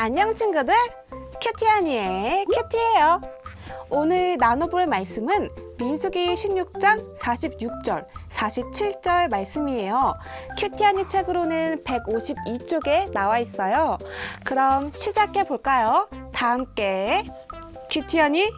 안녕 친구들. 큐티하니의 큐티예요. 오늘 나눠볼 말씀은 민수기 16장 46절 47절 말씀이에요. 큐티하니 책으로는 152쪽에 나와 있어요. 그럼 시작해 볼까요? 다 함께 큐티하니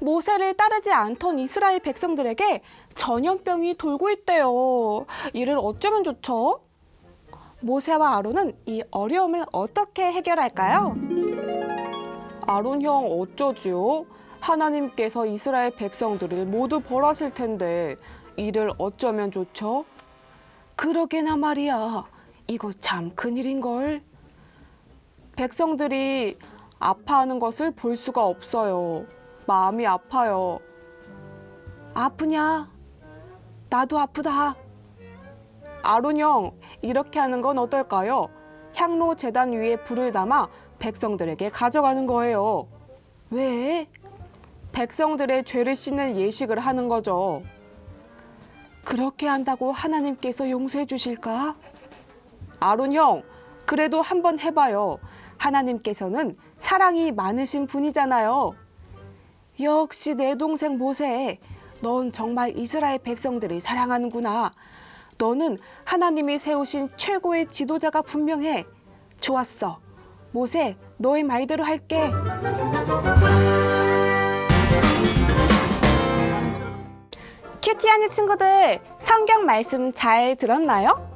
모세를 따르지 않던 이스라엘 백성들에게 전염병이 돌고 있대요. 이를 어쩌면 좋죠? 모세와 아론은 이 어려움을 어떻게 해결할까요? 아론 형 어쩌지요? 하나님께서 이스라엘 백성들을 모두 벌하실 텐데 이를 어쩌면 좋죠? 그러게나 말이야. 이거 참 큰일인걸. 백성들이 아파하는 것을 볼 수가 없어요. 마음이 아파요. 아프냐? 나도 아프다. 아론 형, 이렇게 하는 건 어떨까요? 향로 재단 위에 불을 담아 백성들에게 가져가는 거예요. 왜? 백성들의 죄를 씻는 예식을 하는 거죠. 그렇게 한다고 하나님께서 용서해 주실까? 아론 형, 그래도 한번 해봐요. 하나님께서는 사랑이 많으신 분이잖아요. 역시 내 동생 모세, 넌 정말 이스라엘 백성들을 사랑하는구나. 너는 하나님이 세우신 최고의 지도자가 분명해. 좋았어. 모세, 너의 말대로 할게. 큐티하니 친구들, 성경 말씀 잘 들었나요?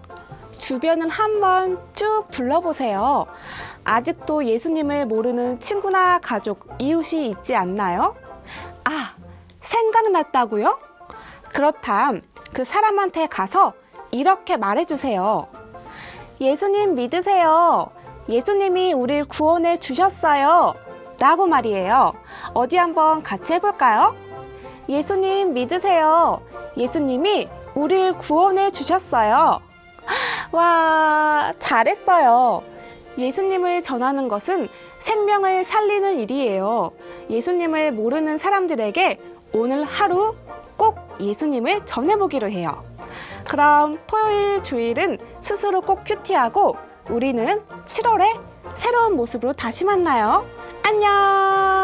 주변을 한번 쭉 둘러보세요. 아직도 예수님을 모르는 친구나 가족, 이웃이 있지 않나요? 아, 생각났다고요? 그렇담 그 사람한테 가서 이렇게 말해주세요. 예수님 믿으세요. 예수님이 우릴 구원해 주셨어요. 라고 말이에요. 어디 한번 같이 해볼까요? 예수님 믿으세요. 예수님이 우릴 구원해 주셨어요. 와, 잘했어요. 예수님을 전하는 것은 생명을 살리는 일이에요. 예수님을 모르는 사람들에게 오늘 하루 꼭 예수님을 전해보기로 해요. 그럼 토요일, 주일은 스스로 꼭 큐티하고 우리는 7월에 새로운 모습으로 다시 만나요. 안녕!